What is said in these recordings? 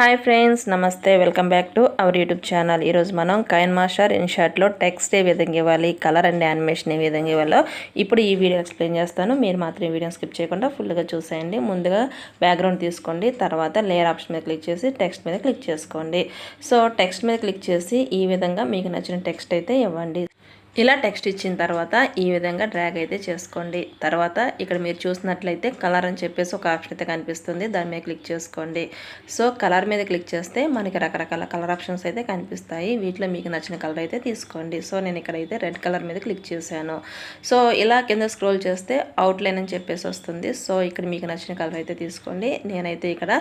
Hi friends నమస్తే welcome back to our YouTube channel. ఈరోజు మనం కైన్ మాస్టర్ ఇన్షార్ట్లో టెక్స్ట్ ఏ విధంగా ఇవ్వాలి కలర్ అండ్ యానిమేషన్ ఏ విధంగా ఇవ్వాలో ఇప్పుడు ఈ వీడియో ఎక్స్ప్లెయిన్ చేస్తాను. మీరు మాత్రం ఈ వీడియో స్కిప్ చేయకుండా ఫుల్గా చూసేయండి. ముందుగా బ్యాక్గ్రౌండ్ తీసుకోండి తర్వాత లేయర్ ఆప్షన్ మీద క్లిక్ చేసి టెక్స్ట్ మీద క్లిక్ చేసుకోండి. సో టెక్స్ట్ మీద క్లిక్ చేసి ఈ విధంగా మీకు నచ్చిన టెక్స్ట్ అయితే ఇవ్వండి. ఇలా టెక్స్ట్ ఇచ్చిన తర్వాత ఈ విధంగా డ్రాగ్ అయితే చేసుకోండి. తర్వాత ఇక్కడ మీరు చూసినట్లయితే కలర్ అని చెప్పేసి ఒక ఆప్షన్ అయితే కనిపిస్తుంది. దాని మీద క్లిక్ చేసుకోండి. సో కలర్ మీద క్లిక్ చేస్తే మనకి రకరకాల కలర్ ఆప్షన్స్ అయితే కనిపిస్తాయి. వీటిలో మీకు నచ్చిన కలర్ అయితే తీసుకోండి. సో నేను ఇక్కడైతే రెడ్ కలర్ మీద క్లిక్ చేశాను. సో ఇలా కింద స్క్రోల్ చేస్తే అవుట్లైన్ అని చెప్పేసి వస్తుంది. సో ఇక్కడ మీకు నచ్చిన కలర్ అయితే తీసుకోండి. నేనైతే ఇక్కడ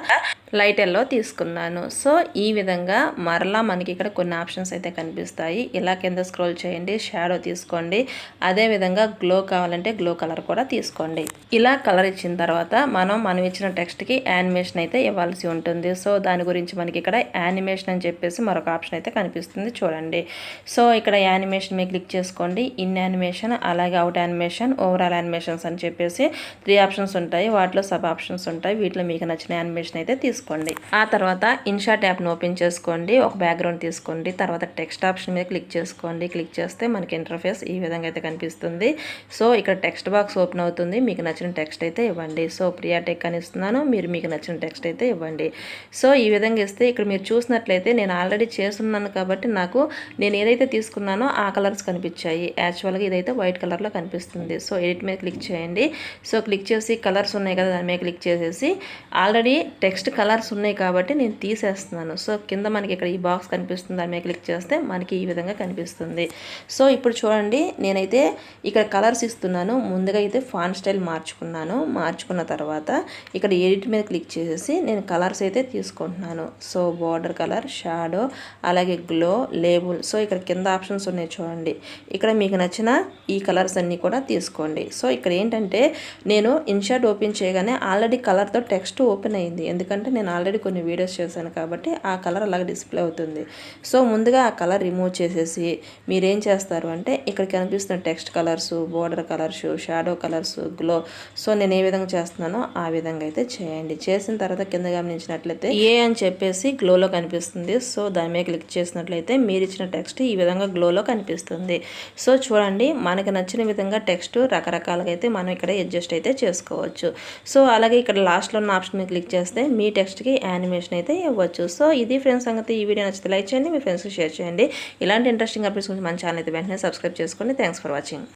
లైట్ ఎల్లో తీసుకున్నాను. సో ఈ విధంగా మరలా మనకి ఇక్కడ కొన్ని ఆప్షన్స్ అయితే కనిపిస్తాయి. ఇలా కింద స్క్రోల్ చేయండి. షాడో తీసుకోండి. అదేవిధంగా గ్లో కావాలంటే గ్లో కలర్ కూడా తీసుకోండి. ఇలా కలర్ ఇచ్చిన తర్వాత మనం మనం ఇచ్చిన టెక్స్ట్కి యానిమేషన్ అయితే ఇవ్వాల్సి ఉంటుంది. సో దాని గురించి మనకి ఇక్కడ యానిమేషన్ అని చెప్పేసి మరొక ఆప్షన్ అయితే కనిపిస్తుంది చూడండి. సో ఇక్కడ యానిమేషన్ మీ క్లిక్ చేసుకోండి. ఇన్ యానిమేషన్ అలాగే అవుట్ యానిమేషన్ ఓవరాల్ యానిమేషన్స్ అని చెప్పేసి త్రీ ఆప్షన్స్ ఉంటాయి. వాటిలో సబ్ ఆప్షన్స్ ఉంటాయి. వీటిలో మీకు నచ్చిన యానిమేషన్ అయితే తీసుకోండి. ఆ తర్వాత ఇన్షాట్ యాప్ను ఓపెన్ చేసుకోండి. ఒక బ్యాక్గ్రౌండ్ తీసుకోండి. తర్వాత టెక్స్ట్ ఆప్షన్ మీద క్లిక్ చేసుకోండి. క్లిక్ చేస్తే మనకి ఇంటర్ఫేస్ ఈ విధంగా అయితే కనిపిస్తుంది. సో ఇక్కడ టెక్స్ట్ బాక్స్ ఓపెన్ అవుతుంది. మీకు నచ్చిన టెక్స్ట్ అయితే ఇవ్వండి. సో ప్రియా టెక్ అని ఇస్తున్నాను. మీరు మీకు నచ్చిన టెక్స్ట్ అయితే ఇవ్వండి. సో ఈ విధంగా ఇస్తే ఇక్కడ మీరు చూసినట్లయితే నేను ఆల్రెడీ చేస్తున్నాను కాబట్టి నాకు నేను ఏదైతే తీసుకున్నానో ఆ కలర్స్ కనిపించాయి. యాక్చువల్గా ఇదైతే వైట్ కలర్లో కనిపిస్తుంది. సో ఎడిట్ మీద క్లిక్ చేయండి. సో క్లిక్ చేసి కలర్స్ ఉన్నాయి కదా దాని మీద క్లిక్ చేసేసి ఆల్రెడీ టెక్స్ట్ కలర్స్ ఉన్నాయి కాబట్టి నేను తీసేస్తున్నాను. సో కింద మనకి ఇక్కడ ఈ బాక్స్ కనిపిస్తుంది. దాని మీద క్లిక్ చేస్తే మనకి ఈ విధంగా కనిపిస్తుంది. సో ఇప్పుడు చూడండి నేనైతే ఇక్కడ కలర్స్ ఇస్తున్నాను. ముందుగా అయితే ఫాన్ స్టైల్ మార్చుకున్నాను. మార్చుకున్న తర్వాత ఇక్కడ ఎడిట్ మీద క్లిక్ చేసేసి నేను కలర్స్ అయితే తీసుకుంటున్నాను. సో బార్డర్ కలర్ షాడో అలాగే గ్లో లేబుల్. సో ఇక్కడ కింద ఆప్షన్స్ ఉన్నాయి చూడండి. ఇక్కడ మీకు నచ్చిన ఈ కలర్స్ అన్నీ కూడా తీసుకోండి. సో ఇక్కడ ఏంటంటే నేను ఇన్షర్ట్ ఓపెన్ చేయగానే ఆల్రెడీ కలర్తో టెక్స్ట్ ఓపెన్ అయింది. ఎందుకంటే నేను ఆల్రెడీ కొన్ని వీడియోస్ చేశాను కాబట్టి ఆ కలర్ అలాగే డిస్ప్లే అవుతుంది. సో ముందుగా ఆ కలర్ రిమూవ్ చేసేసి మీరేం చేస్తారు అంటే ఇక్కడ కనిపిస్తున్న text colours border colours shadow colours glow. So నేను ఏ విధంగా చేస్తున్నానో ఆ విధంగా అయితే చేయండి. చేసిన తర్వాత కింద గమనించినట్లయితే ఏ అని చెప్పేసి గ్లోలో కనిపిస్తుంది. సో దాని మీద క్లిక్ చేసినట్లయితే మీరు ఇచ్చిన టెక్స్ట్ ఈ విధంగా గ్లోలో కనిపిస్తుంది. సో చూడండి మనకి నచ్చిన విధంగా టెక్స్ట్ రకరకాలుగా అయితే మనం ఇక్కడ అడ్జస్ట్ అయితే చేసుకోవచ్చు. సో అలాగే ఇక్కడ లాస్ట్లో ఉన్న ఆప్షన్ క్లిక్ చేస్తే మీ టెక్స్ట్కి యానిమేషన్ అయితే ఇవ్వచ్చు. సో ఇది ఫ్రెండ్స్ సంగతి. ఈ వీడియో నచ్చితే లైక్ చేయండి మీ ఫ్రెండ్స్కి షేర్ చేయండి. ఇలాంటి ఇంట్రెస్టింగ్ అప్డేట్స్ గురించి మన ఛానల్ అయితే వెంటనే సబ్స్క్రైబ్ చేసుకోండి థ్యాంక్స్ ఫర్ వాచింగ్.